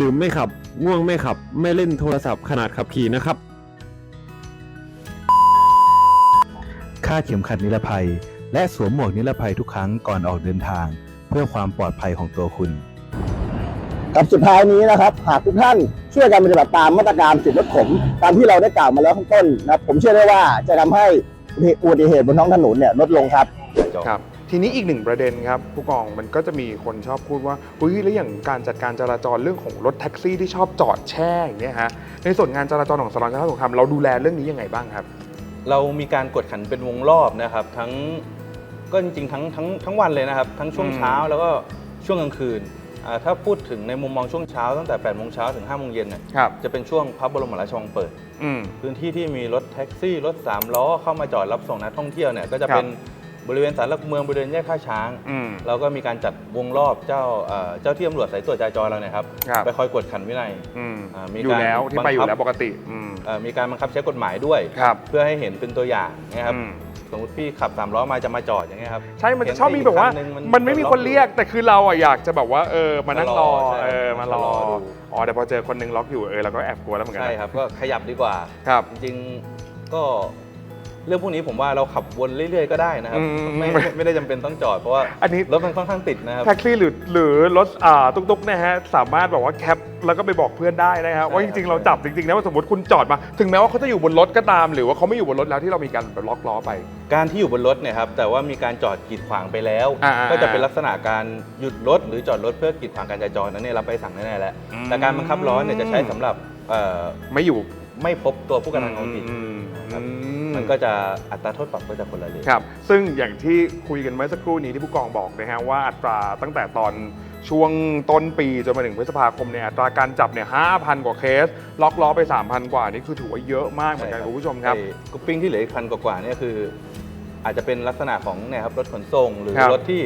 ดื่มไม่ขับ ง่วงไม่ขับ ไม่เล่นโทรศัพท์ขนาดขับขี่นะครับ คาดเข็มขัดนิรภัย และสวมหมวกนิรภัยทุกครั้งก่อนออกเดินทาง เพื่อความปลอดภัยของตัวคุณ กับสุดท้ายนี้นะครับ หากทุกท่านช่วยกันปฏิบัติตามมาตรการสิทธิรถขมตามที่เราได้กล่าวมาแล้วข้างต้นนะครับผมเชื่อได้ว่าจะทำให้อุบัติเหตุบนท้องถนนเนี่ยลดลงครับจราจรครับ ทีนี้อีกหนึ่งประเด็นครับผู้กองมันก็จะมีคนชอบพูดว่าเฮ้ยแล้วอย่างการจัดการจราจรเรื่องของรถแท็กซี่ที่ชอบจอดแช่อย่างเงี้ยฮะในส่วนงานจราจรของสนชนะสงครามเราดูแลเรื่องนี้ยังไงบ้างครับ เรามีการกวดขันเป็นวงรอบนะครับ ทั้งก็จริงๆทั้งทั้งทั้งวันเลยนะครับ ทั้งช่วงอืมเช้าแล้วก็ช่วงกลางคืนอ่าถ้าพูดถึงในมุมมองช่วงเช้าตั้งแต่8โมงเช้าถึง5โมงเย็นเนี่ยครับ จะเป็นช่วงพระบรมราชวังเปิด อืม พื้นที่ที่มีรถแท็กซี่ รถสามล้อเข้ามาจอดรับส่งนักท่องเที่ยวเนี่ยก็จะครับ เป็น บริเวณสารหลักเมืองบริเวณแยกท่าช้าง อืม เราก็มีการจัดวงรอบเจ้าเอ่อเจ้าที่ตำรวจสายตรวจจราจรเราเนี่ยครับครับ ไปคอยกวดขันวินัย อืมอ่ามีอยู่แล้วการที่ไปอยู่บังคับ แล้วปกติอืม เอ่อมีการบังคับใช้กฎหมายด้วย ครับเพื่อให้เห็นเป็นตัวอย่างนะครับอืม สมมติพี่ขับสามล้อมาจะมาจอดอย่างเงี้ยครับใช่มันจะเห็นชอบมีแบบว่าอีกคันนึงมันมันไม่มีคนเรียก แต่คือเราอะอยากจะแบบว่าเออมานั่งรอมารอใช่เออมารอมารอดูอ๋อแต่พอเจอคนนึงล็อกอยู่เออเราก็แอบกลัวแล้วเหมือนกันใช่นะ ครับก็ขยับดีกว่า ครับ จริงๆก็ เรื่องพวกนี้ผมว่าเราขับวนเรื่อยๆก็ได้นะครับอืมไม่ไม่ไม่ได้จำเป็นต้องจอดเพราะว่าอันนี้ รถมันค่อนข้างติดนะครับ แท็กซี่หรือหรือรถอ่าตุ๊กๆนะฮะสามารถแบบว่าแคปแล้วก็ไปบอกเพื่อนได้นะครับใช่ว่าจริงๆเราจับจริงๆนะว่าสมมติคุณจอดมา ถึงแม้ว่าเขาจะอยู่บนรถก็ตาม หรือว่าเขาไม่อยู่บนรถแล้วที่เรามีการแบบล็อกล้อไป การที่อยู่บนรถเนี่ยครับแต่ว่ามีการจอดกีดขวางไปแล้ว อ่าๆก็จะเป็นลักษณะการหยุดรถหรือจอดรถเพื่อกีดขวางการจราจรนั่นเนี่ยรับไปสั่งแน่ๆแล้วอืมแต่การบังคับล้อเนี่ยจะใช้สำหรับเอ่อไม่อยู่ ไม่พบตัวผู้กระทำความผิด อืม ครับ อืม มันก็จะอัตราโทษปรับก็จะคนละเรื่อง ครับ ซึ่งอย่างที่คุยกันเมื่อสักครู่นี้ที่ผู้กองบอกนะฮะว่าอัตราตั้งแต่ตอนช่วงต้นปีจนมาถึงพฤษภาคมเนี่ยอัตราการจับเนี่ย5,000กว่าเคส ล็อกล้อไป 3,000 กว่านี่คือถือว่าเยอะมากเหมือนกันคุณผู้ชมครับ ไอ้กรุ๊ปปิ้งที่เหลืออีกพันกว่าๆเนี่ยคือ อาจจะเป็นลักษณะของเนี่ยครับรถขนส่ง หรือครับรถที่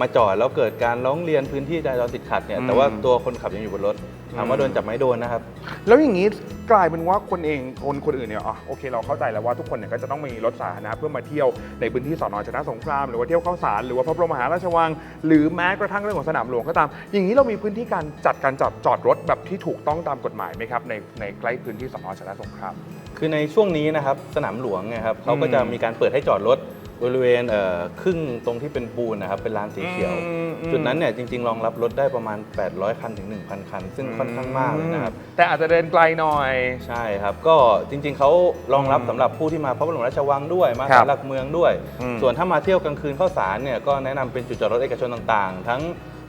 มาจอดแล้วเกิดการร้องเรียนพื้นที่จราจรติดขัดเนี่ยอืมแต่ว่าตัวคนขับยังอยู่บนรถถามอืว่ามโดนจับไหมโดนนะครับ แล้วอย่างนี้กลายเป็นว่าคนเองคนคนอื่นเนี่ยอ๋อโอเคเราเข้าใจแล้วว่าทุกคนเนี่ยก็จะต้องมีรถสาธารณะเพื่อมาเที่ยวในพื้นที่สอนอชนะสงครามหรือว่าเที่ยวเข้าสารหรือว่าพระบรมมหาราชวัง หรือแม้กระทั่งเรื่องของสนามหลวงก็ตาม อย่างนี้เรามีพื้นที่การจัดการจอดจอดรถแบบที่ถูกต้องตามกฎหมายไหมครับในในใกล้พื้นที่สอนอชนะสงครามคือในช่วงนี้นะครับสนามหลวงเนี่ยครับเขาก็จะมีการเปิดให้จอดรถ บริเวณเอ่อครึ่งตรงที่เป็นปูนนะครับเป็นลานสีเขียวอืมอืมจุดนั้นเนี่ยจริงๆรองรับรถได้ประมาณ 800 คันถึง 1,000 คัน ซึ่งค่อนข้างมากเลยนะครับแต่อาจจะเดินไกลหน่อย ใช่ครับ ก็จริงๆเขารองรับอืมสำหรับผู้ที่มาพระบรมราชวังด้วยมาครัสาบรหลักเมืองด้วยอืมส่วนถ้ามาเที่ยวกลางคืนเข้าสารเนี่ยก็แนะนำเป็นจุดจอดรถเอกชนต่างๆ ทั้ง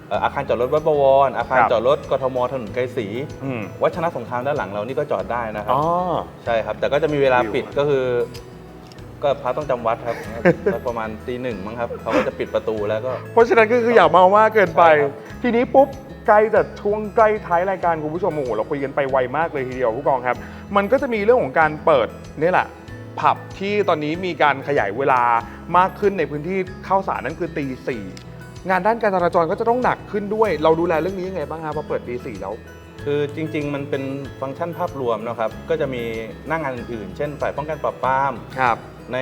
เอ่ออาคารจอดรถวัดบวร อาคารครับจอดรถกทมถนนไกรศรีอืมวัชนะสงครามด้านหลังเรานี่ก็จอดได้นะครัอ๋บอใช่ครับ แต่ก็จะมีเวลาวิวปิดก็คือ ก็พระต้องจำวัดครับสักประมาณตีหนึ่งมั้งครับเขาก็จะปิดประตูแล้วก็ เพราะฉะนั้นก็คืออย่าเมามากเกินไป ใช่ครับ ทีนี้ปุ๊บใกล้แต่ช่วงใกล้ท้ายรายการคุณผู้ชมโอ้โหเราคุยกันไปไวมากเลยทีเดียวผู้กองครับ มันก็จะมีเรื่องของการเปิดนี่แหละ ผับที่ตอนนี้มีการขยายเวลามากขึ้นในพื้นที่เข้าสารนั่นคือตีสี่งานด้านการจราจรก็จะต้องหนักขึ้นด้วย เราดูแลเรื่องนี้ยังไงบ้างครับพอเปิดตีสี่แล้ว คือจริง ๆ มันเป็นฟังก์ชันภาพรวมนะครับ ก็จะมีหน้างานอื่นๆ เช่นฝ่ายป้องกันปราบปราม ครับ ใน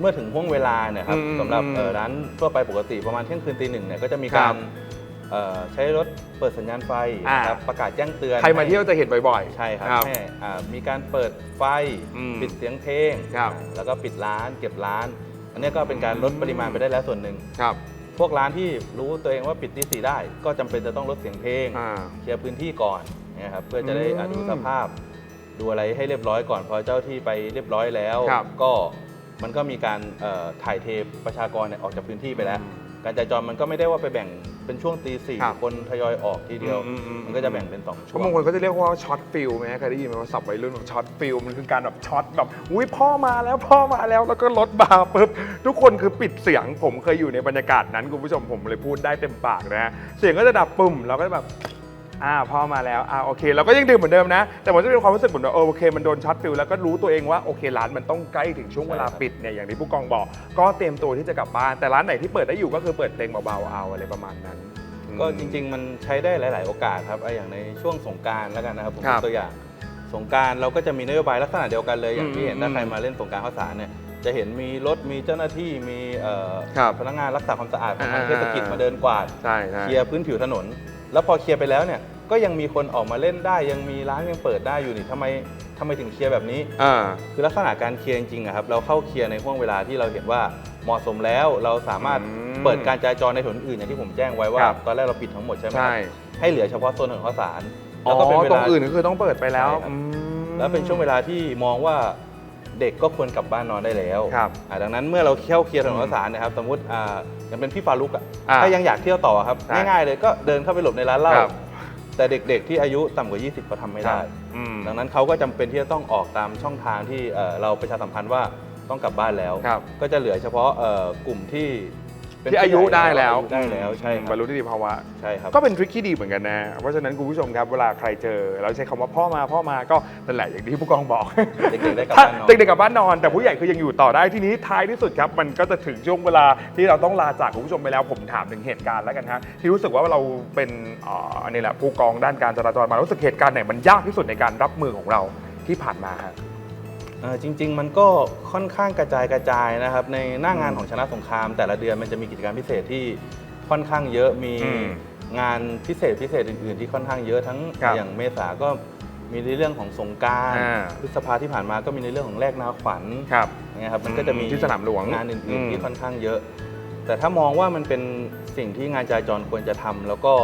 เมื่อถึงห่วงเวลาเนี่ยครับอืมสำหรับอืมเอ่อร้านทั่วไปปกติประมาณเที่ยงคืนตีหนึ่งเนี่ยก็จะมีครัการบเอ่อใช้รถเปิดสัญญาณไฟอ่านะครับประกาศแจ้งเตือนใครมาให้เที่ยวจะเห็นบ่อยๆ ใช่ครับครับให้อ่ามีการเปิดไฟอืมปิดเสียงเพลงครับ แล้วก็ปิดร้านเก็บร้าน อันนี้ก็เป็นการลดปริมาณไปได้แล้วส่วนหนึ่ง ครับพวกร้านที่รู้ตัวเองว่าปิดตีสี่ได้ ก็จำเป็นจะต้องลดเสียงเพลง อ่า เคลียร์พื้นที่ก่อนนะครับเพื่อจะได้อะอืม ดูสภาพ ดูอะไรให้เรียบร้อยก่อนพอเจ้าที่ไปเรียบร้อยแล้ว ครับ ก็มันก็มีการเอ่อถ่ายเทประชากรเนี่ยออกจากพื้นที่ไปแล้ว การจราจรมันก็ไม่ได้ว่าไปแบ่งเป็นช่วงตีสี่ครับคนทยอยออกทีเดียว อืมอืมอืม มันก็จะแบ่งเป็นสองเพช่วราะง บางคนก็จะเรียกว่าช็อตฟิลไหมเคยได้ยินไหมว่าสับวัยรุ่นบอกช็อตฟิลมันคือการแบบช็อตแบบอุ้ยพ่อมาแล้วพ่อมาแล้วแล้วก็รถมาปุ๊บทุกคนคือปิดเสียงผมเคยอยู่ในบรรยากาศนั้นคุณผู้ชมผมเลยพูดได้เต็มปากนะฮะเสียงก็จะดับปุ่มเราก็จะแบบ อ่าพ่อมาแล้วอ่าโอเคเราก็ยังดื่มเหมือนเดิมนะ แต่มันจะเป็นความรู้สึกเหมือนว่าเออโอเค มันโดนช็อตฟิลแล้วก็รู้ตัวเองว่าโอเคร้านมันต้องใกล้ถึงช่วงเวลาใช่ครับปิดเนี่ยอย่างที่ผู้กองบอก ก็เตรียมตัวที่จะกลับบ้านแต่ร้านไหนที่เปิดได้อยู่ก็คือเปิดเพลงเบาๆเอาอะไรประมาณนั้น ก็จริง ๆ มันใช้ได้หลาย ๆ โอกาสครับอะอย่างในช่วงสงกรารแล้วกันนะครับผมครัยบกตัวอย่างสงกรารเราก็จะมีนโยบายลักษณะเดียวกันเลยอย่างที่เห็นอืมถ้าใครมาเล่นสงกรารข้าวสารเนี่ยจะเห็นมีรถมีเจ้าหน้าที่มีเอ่อครับพนักงานรักษาความสะอาดของทางอ่าเทศกิจมาเดินกวาด ใช่ใช่ เคลียร์พื้นผิวถนน แล้วพอเคลียร์ไปแล้วเนี่ยก็ยังมีคนออกมาเล่นได้ ยังมีร้านยังเปิดได้อยู่นี่ทำไมทำไมถึงเคลียร์แบบนี้ อ่า คือลักษณะการเคลียร์จริงๆอะครับเราเข้าเคลียร์ในห่วงเวลาที่เราเห็นว่าเหมาะสมแล้วเราสามารถอืมเปิดการจราจรในถนนอื่นอย่างที่ผมแจ้งไว้ว่า ครับ ตอนแรกเราปิดทั้งหมดใช่ไหมใช่ให้เหลือเฉพาะโซนของข้าวสารอ๋แล้วก็เป็นอเวตรลางอื่นก็คือต้องเปิดไปแล้วใช่ครับ อืม แล้วเป็นช่วงเวลาที่มองว่า เด็กก็ควรกลับบ้านนอนได้แล้วครับอ่าดังนั้นเมื่อเราเที่ยวเคลียร์ถนนอืมข้าวสารนะครับสมมติอ่ายังเป็นพี่ฟารุกอะอ่าถ้ายังอยากเที่ยวต่อครับใช่ง่ายๆเลยก็เดินเข้าไปหลบในร้านเหล้าครับ แต่เด็ก ๆ ที่อายุต่ำกว่า 20 ก็ทำไม่ได้ อืม ดังนั้นเขาก็จำเป็นที่จะต้องออกตามช่องทางที่เอ่อเราประชาสัมพันธ์ว่าต้องกลับบ้านแล้ว ครับก็จะเหลือเฉพาะเอ่อกลุ่มที่ เป็นที่อายุผู้ใหญ่ได้แล้ว อายุได้แล้วใช่ครับบรรลุนิติภาวะ ใช่ครับ ก็เป็นทริคที่ดีเหมือนกันนะ เพราะฉะนั้นคุณผู้ชมครับเวลาใครเจอเราใช้คำว่าพ่อมาพ่อมาก็นั่นแหละอย่างที่ผู้กองบอกเด็กๆได้กลับถ้าบ้านนอน เด็กๆกลับบ้านนอน แต่ผู้ใหญ่คือยังอยู่ต่อได้ทีนี้ท้ายที่สุดครับ มันก็จะถึงช่วงเวลาที่เราต้องลาจากคุณผู้ชมไปแล้วผมถามถึงเหตุการณ์แล้วกันฮะที่รู้สึกว่าเราเป็นเอ่ออันนี้แหละผู้กองด้านการจราจรมารู้สึกเหตุการณ์ไหนมันยากที่สุดในการรับมือของเราที่ผ่านมาฮะเอ่อจริง ๆ มันก็ค่อนข้างกระจายกระจายนะครับ ในหน้างานของชนะสงคราม แต่ละเดือนมันจะมีกิจกรรมพิเศษที่ค่อนข้างเยอะมีอืมงานพิเศษพิเศษอื่น ๆ ที่ค่อนข้างเยอะทั้งครับอย่างเมษาก็มีในเรื่องของสงกรารอ่า พฤษภาที่ผ่านมาก็มีในเรื่องของแลกนาขวัญ ครับอย่างเงี้ยครับมันก็จะมีที่สนามหลวงงานอือื่นม ๆที่ค่อนข้างเยอะ แต่ถ้ามองว่ามันเป็นสิ่งที่งานจราจรควรจะทำแล้วก็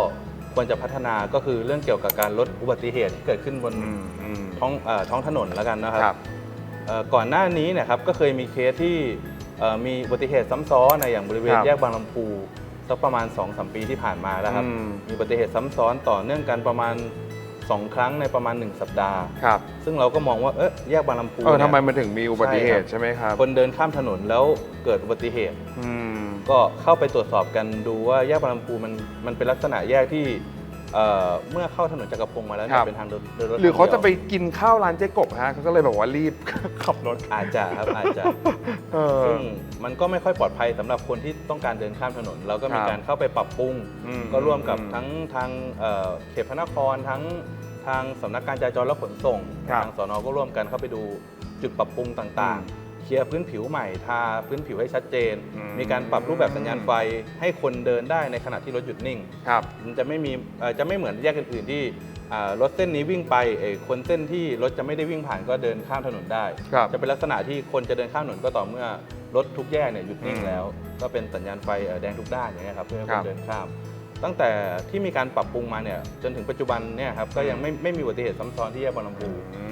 ควรจะพัฒนาก็คือเรื่องเกี่ยวกับการลดอุบัติเหตุที่เกิดขึ้นบนอืมอืม ท้องเอ่อท้องถนนแล้วกันนะครับ ครับเอ่อ ก่อนหน้านี้เนะครับก็เคยมีเคสที่เอ่อมีอุบัติเหตุซ้ำซ้อนในอย่างบริเวณครับแยกบางลำพูสักประมาณ2-3ปีที่ผ่านมาแล้วครับอืมมีอุบัติเหตุซ้ำซ้อนต่อเนื่องกันประมาณ 2 ครั้งในประมาณ 1 สัปดาห์ครับซึ่งเราก็มองว่าเอ๊ะแยกบางลำพูเออเนี่ยทำไมมันถึงมีอุบัติเหตุใช่ใช่ไหมครับ คนเดินข้ามถนนแล้วเกิดอุบัติเหตุอืมก็เข้าไปตรวจสอบกันดูว่าแยกบางลำพูมันมันเป็นลักษณะแยกที่ เอ่อเมื่อเข้าถนนจักรพงศ์มาแล้วเนี่ครัยบ เป็นทางเดินเดินรถหรือเขาจะไปทงดียวกินข้าวร้านเจ๊กบฮะเขาก็เลยแบบว่ารีบ ขับรถอาจจะครับอาจจะ เออ ซึ่งมันก็ไม่ค่อยปลอดภัยสำหรับคนที่ต้องการเดินข้ามถนน เราก็มีครับการเข้าไปปรับปรุง อืมก็ร่วมกับอืมทั้งทางเอ่อเขตพระนครทั้งทางสำนักการจราจรและขนส่ง ครับทางสนก็ร่วมกันเข้าไปดูจุดปรับปรุงต่างๆเค ลียร์พื้นผิวใหม่ทาพื้นผิวให้ชัดเจน อืม มีการปรับรูปแบบสัญญาณไฟ ให้คนเดินได้ในขณะที่รถหยุดนิ่ง ครับ มันจะไม่มีเอ่อจะไม่เหมือนแยกอื่นๆที่อ่ารถเส้นนี้วิ่งไปเอ่อคนเส้นที่รถจะไม่ได้วิ่งผ่านก็เดินข้ามถนนได้ ครับ จะเป็นลักษณะที่คนจะเดินข้ามถนนก็ต่อเมื่อรถทุกแยกเนี่ยหยุดนิ่งอืมแล้ว ก็เป็นสัญญาณไฟเอ่อแดงทุกด้านอย่างเงี้ยครับเพื่อให้คครับนเดินข้าม ตั้งแต่ที่มีการปรับปรุงมาเนี่ยจนถึงปัจจุบันเนี่ยครับก็ยังไม่ไม่มีอุบัติเหตุซ้ำซ้อนที่แยกบางลำพูอืม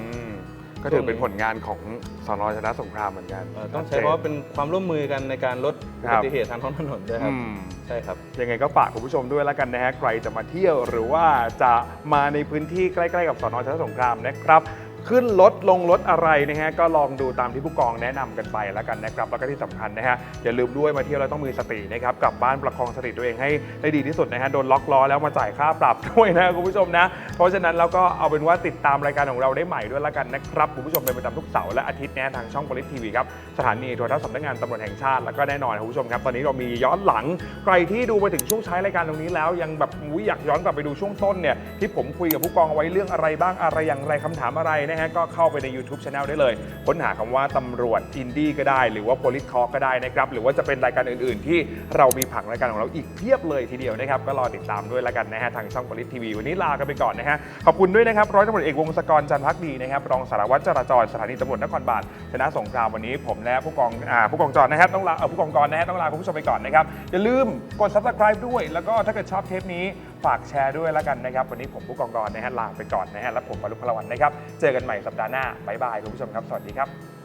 ก็ถือเป็นผลงานของสนชนะสงครามเหมือนกันเอ่อต้องใช้เพราะว่าเป็นความร่วมมือกันในการลดอุครับับติเหตุทางท้องถนนด้วยครับ อืม ใช่ครับ ยังไงก็ฝากคุณผู้ชมด้วยแล้วกันนะฮะ ใครจะมาเที่ยวหรือว่าจะมาในพื้นที่ใกล้ ๆ กับสนชนะสงครามนะครับ ขึ้นรถลงรถอะไรนะฮะก็ลองดูตามที่ผู้กองแนะนำกันไปแล้วกันนะครับแล้วก็ที่สำคัญนะฮะอย่าลืมด้วยมาเที่ยวแล้วต้องมีสตินะครับกลับบ้านประคองสติตัวเองให้ได้ดีที่สุดนะฮะโดนล็อกล้อแล้วมาจ่ายค่าปรับด้วยนะคุณผู้ชมนะเพราะฉะนั้นเราก็เอาเป็นว่าติดตามรายการของเราได้ใหม่ด้วยแล้วกันนะครับคุณผู้ชมเป็นประจำทุกเสาร์และอาทิตย์นะทางช่อง p o l i ทีวีครับสถานีโทรทัศน์สำนักงานตำรวจแห่งชาติแล้วก็แน่นอนคุณผู้ชมครับตอนนี้เรามีย้อนหลังใครที่ดูมาถึงช่วงท้รายการตรงนี้แล้ว ยังแบบอยากย้อนกลับไปดูช่วงต้นเนี่ยที่ผมคุยกับผู้กองเอาไว้เรื่องอะไรบ้างอะไรอย่างไรคำถามอะไรนะฮะก็เข้าไปใน YouTube Channel ได้เลย ค้นหาคำว่าตำรวจอินดี้ก็ได้ หรือว่า Police Talk ก็ได้นะครับ หรือว่าจะเป็นรายการอื่นๆ ที่เรามีผังรายการของเราอีกเพียบเลยทีเดียวนะครับ ก็รอติดตามด้วยล้วกันนะฮะทางช่อง Police TV วันนี้ลากันไปก่อนนะฮะ ขอบคุณด้วยนะครับ ร้อยตำรวจเอกวงศกรจันพักดีนะครับ รองสารวัตรจราจรสถานีตำรวจนครบาลชนะสงครามวันนี้ผมและผู้กองอ่าผู้กองจรนนะครับต้องลาเออผู้กองกรนะฮะต้องลาคุณผู้ชมไปก่อนนะครับอย่าลืมกด subscribe ด้วย แล้วก็ถ้าเกิดชอบเทปนี้ ฝากแชร์ด้วยแล้วกันนะครับ วันนี้ผมผู้กองกรนะฮะลาไปก่อนนะฮะและผมปรุพลวันนะครับ เจอกันใหม่สัปดาห์หน้าบ๊ายบายคุณผู้ชมครับ สวัสดีครับ